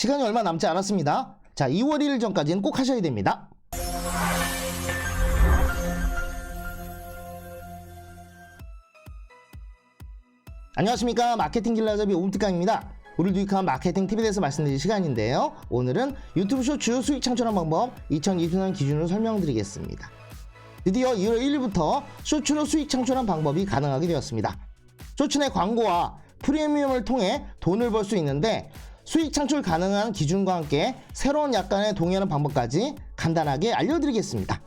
시간이 얼마 남지 않았습니다. 자, 2월 1일 전까지는 꼭 하셔야 됩니다. 안녕하십니까. 마케팅 길라잡이 오음특강입니다. 우리 유익한 마케팅 대해서 말씀드릴 시간인데요. 오늘은 유튜브 쇼츠 수익 창출하는 방법 2020년 기준으로 설명드리겠습니다. 드디어 2월 1일부터 쇼츠로 수익 창출한 방법이 가능하게 되었습니다. 쇼츠 내 광고와 프리미엄을 통해 돈을 벌 수 있는데 수익 창출 가능한 기준과 함께 새로운 약관에 동의하는 방법까지 간단하게 알려드리겠습니다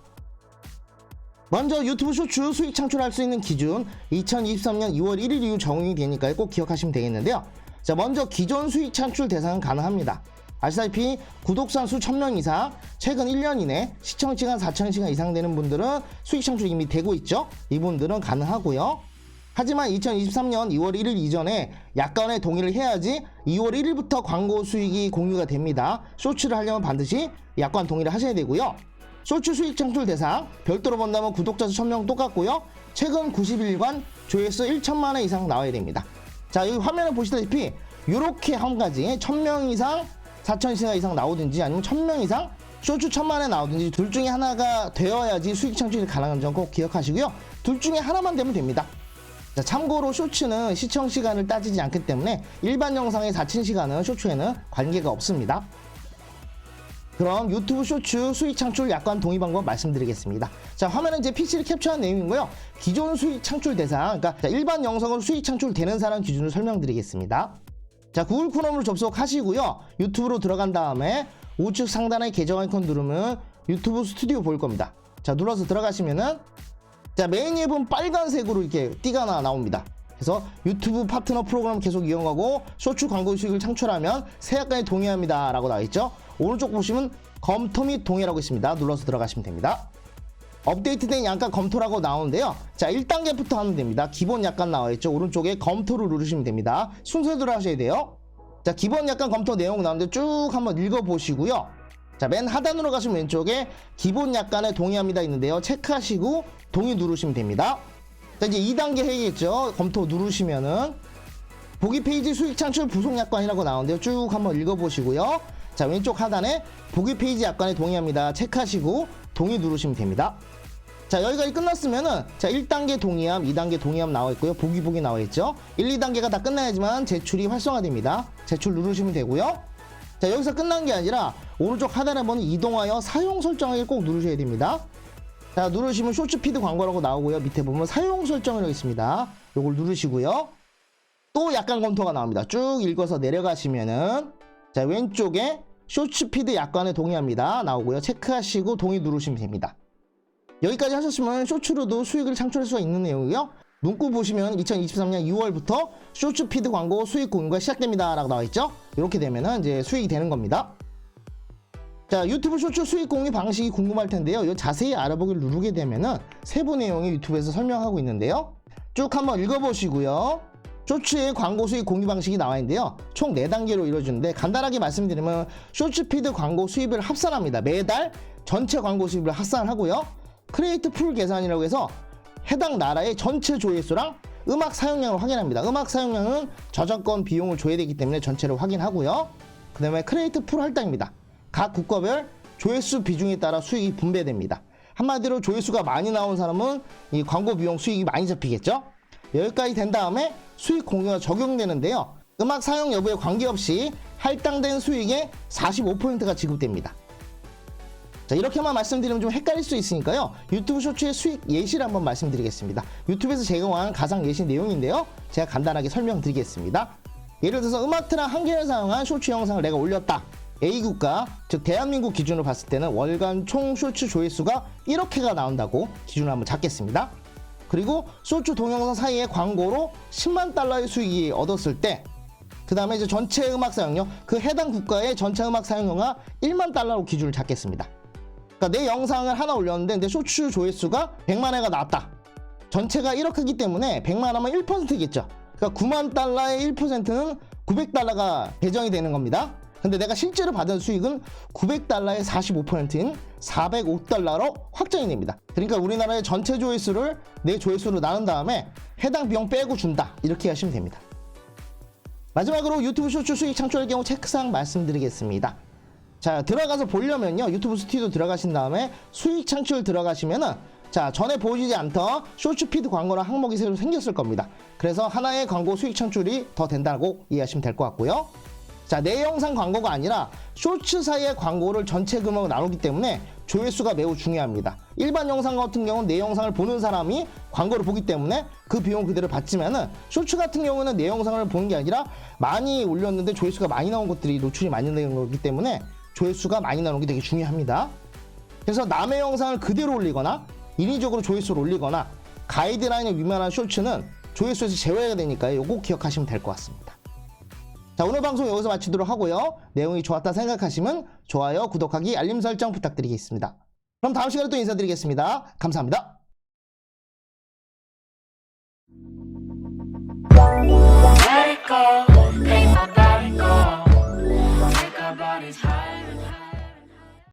먼저 유튜브 쇼츠 수익 창출할 수 있는 기준 2023년 2월 1일 이후 적용이 되니까 꼭 기억하시면 되겠는데요. 자, 먼저 기존 수익 창출 대상은 가능합니다. 아시다시피 구독자 수 1000명 이상, 최근 1년 이내 시청 시간 4000시간 이상 되는 분들은 수익 창출 이미 되고 있죠. 이분들은 가능하고요. 하지만 2023년 2월 1일 이전에 약관의 동의를 해야지 2월 1일부터 광고 수익이 공유가 됩니다. 쇼츠를 하려면 반드시 약관 동의를 하셔야 되고요. 쇼츠 수익 창출 대상 별도로 본다면 구독자 수 1000명 똑같고요. 최근 90일간 조회수 1천만 회 이상 나와야 됩니다. 자, 이 화면을 보시다시피 이렇게 한 가지 1000명 이상 4000시간 이상 나오든지 아니면 1000명 이상 쇼츠 1000만 회 나오든지 둘 중에 하나가 되어야지 수익 창출이 가능한 점 꼭 기억하시고요. 둘 중에 하나만 되면 됩니다. 자, 참고로 쇼츠는 시청 시간을 따지지 않기 때문에 일반 영상의 4천 시간은 쇼츠에는 관계가 없습니다. 그럼 유튜브 쇼츠 수익 창출 약관 동의 방법 말씀드리겠습니다. 자, 화면은 이제 PC를 캡처한 내용이고요. 기존 수익 창출 대상, 그러니까 자, 일반 영상으로 수익 창출되는 사람 기준으로 설명드리겠습니다. 자, 구글 크롬으로 접속하시고요. 유튜브로 들어간 다음에 우측 상단에 계정 아이콘 누르면 유튜브 스튜디오 보일 겁니다. 자, 눌러서 들어가시면은 자, 메인 앱은 빨간색으로 이렇게 띠가 나, 나옵니다. 그래서 유튜브 파트너 프로그램 계속 이용하고 쇼츠 광고 수익을 창출하면 새 약관에 동의합니다. 라고 나와 있죠. 오른쪽 보시면 검토 및 동의라고 있습니다. 눌러서 들어가시면 됩니다. 업데이트된 약관 검토라고 나오는데요. 자, 1단계부터 하면 됩니다. 기본 약관 나와 있죠. 오른쪽에 검토를 누르시면 됩니다. 순서대로 하셔야 돼요. 자, 기본 약관 검토 내용 나오는데 쭉 한번 읽어보시고요. 자, 맨 하단으로 가시면 왼쪽에 기본 약관에 동의합니다 있는데요. 체크하시고 동의 누르시면 됩니다. 자, 이제 2단계 해야겠죠. 검토 누르시면은 보기 페이지 수익 창출 부속 약관이라고 나오는데요. 쭉 한번 읽어보시고요. 자, 왼쪽 하단에 보기 페이지 약관에 동의합니다. 체크하시고 동의 누르시면 됩니다. 자, 여기까지 끝났으면은 자, 1단계 동의함, 2단계 동의함 나와 있고요. 보기 보기 나와 있죠. 1, 2단계가 다 끝나야지만 제출이 활성화됩니다. 제출 누르시면 되고요. 자, 여기서 끝난 게 아니라 오른쪽 하단에 보면 이동하여 사용 설정을 꼭 누르셔야 됩니다. 자, 누르시면 쇼츠 피드 광고라고 나오고요. 밑에 보면 사용 설정이라고 있습니다. 요걸 누르시고요. 또 약관 검토가 나옵니다. 쭉 읽어서 내려가시면은 자, 왼쪽에 쇼츠 피드 약관에 동의합니다. 나오고요. 체크하시고 동의 누르시면 됩니다. 여기까지 하셨으면 쇼츠로도 수익을 창출할 수가 있는 내용이고요. 문구 보시면 2023년 2월부터 쇼츠 피드 광고 수익 공유가 시작됩니다. 라고 나와 있죠. 이렇게 되면은 이제 수익이 되는 겁니다. 자, 유튜브 쇼츠 수익 공유 방식이 궁금할 텐데요. 이 자세히 알아보기를 누르게 되면은 세부 내용이 유튜브에서 설명하고 있는데요. 쭉 한번 읽어보시고요. 쇼츠의 광고 수익 공유 방식이 나와 있는데요. 총 4단계로 이루어지는데 간단하게 말씀드리면 쇼츠 피드 광고 수입을 합산합니다. 매달 전체 광고 수입을 합산하고요. 크리에이트 풀 계산이라고 해서 해당 나라의 전체 조회수랑 음악 사용량을 확인합니다. 음악 사용량은 저작권 비용을 줘야 되기 때문에 전체를 확인하고요. 그 다음에 크리에이트 풀 할당입니다. 각 국가별 조회수 비중에 따라 수익이 분배됩니다. 한마디로 조회수가 많이 나온 사람은 이 광고 비용 수익이 많이 잡히겠죠? 여기까지 된 다음에 수익 공유가 적용되는데요. 음악 사용 여부에 관계없이 할당된 수익의 45%가 지급됩니다. 자, 이렇게만 말씀드리면 좀 헷갈릴 수 있으니까요. 유튜브 쇼츠의 수익 예시를 한번 말씀드리겠습니다. 유튜브에서 제공한 가상 예시 내용인데요. 제가 간단하게 설명드리겠습니다. 예를 들어서 음악 트랙 한 개를 사용한 쇼츠 영상을 내가 올렸다. A국가, 즉 대한민국 기준으로 봤을 때는 월간 총 쇼츠 조회수가 1억회가 나온다고 기준을 한번 잡겠습니다. 그리고 쇼츠 동영상 사이에 광고로 10만 달러의 수익이 얻었을 때, 그 다음에 이제 전체 음악 사용료, 그 해당 국가의 전체 음악 사용료가 1만 달러로 기준을 잡겠습니다. 그러니까 내 영상을 하나 올렸는데 내 쇼츠 조회수가 100만 회가 나왔다. 전체가 1억이기 때문에 100만 하면 1%겠죠. 그러니까 9만 달러의 1%는 900달러가 배정이 되는 겁니다. 근데 내가 실제로 받은 수익은 900달러의 45%인 405달러로 확정이 됩니다. 그러니까 우리나라의 전체 조회수를 내 조회수로 나눈 다음에 해당 비용 빼고 준다. 이렇게 하시면 됩니다. 마지막으로 유튜브 쇼츠 수익 창출할 경우 체크사항 말씀드리겠습니다. 자 들어가서 보려면요 유튜브 스튜디오 들어가신 다음에 수익 창출 들어가시면은 자 전에 보여주지 않던 쇼츠 피드 광고라는 항목이 새로 생겼을 겁니다. 그래서 하나의 광고 수익 창출이 더 된다고 이해하시면 될 것 같고요. 자, 내 영상 광고가 아니라 쇼츠 사이의 광고를 전체 금액으로 나누기 때문에 조회수가 매우 중요합니다. 일반 영상 같은 경우는 내 영상을 보는 사람이 광고를 보기 때문에 그 비용 그대로 받지만은 쇼츠 같은 경우는 내 영상을 보는 게 아니라 많이 올렸는데 조회수가 많이 나온 것들이 노출이 많이 되는 거기 때문에 조회수가 많이 나오는 게 되게 중요합니다. 그래서 남의 영상을 그대로 올리거나 인위적으로 조회수를 올리거나 가이드라인에 위반한 쇼츠는 조회수에서 제외가 되니까요. 요거 기억하시면 될 것 같습니다. 자, 오늘 방송 여기서 마치도록 하고요. 내용이 좋았다 생각하시면 좋아요, 구독하기, 알림 설정 부탁드리겠습니다. 그럼 다음 시간에 또 인사드리겠습니다. 감사합니다.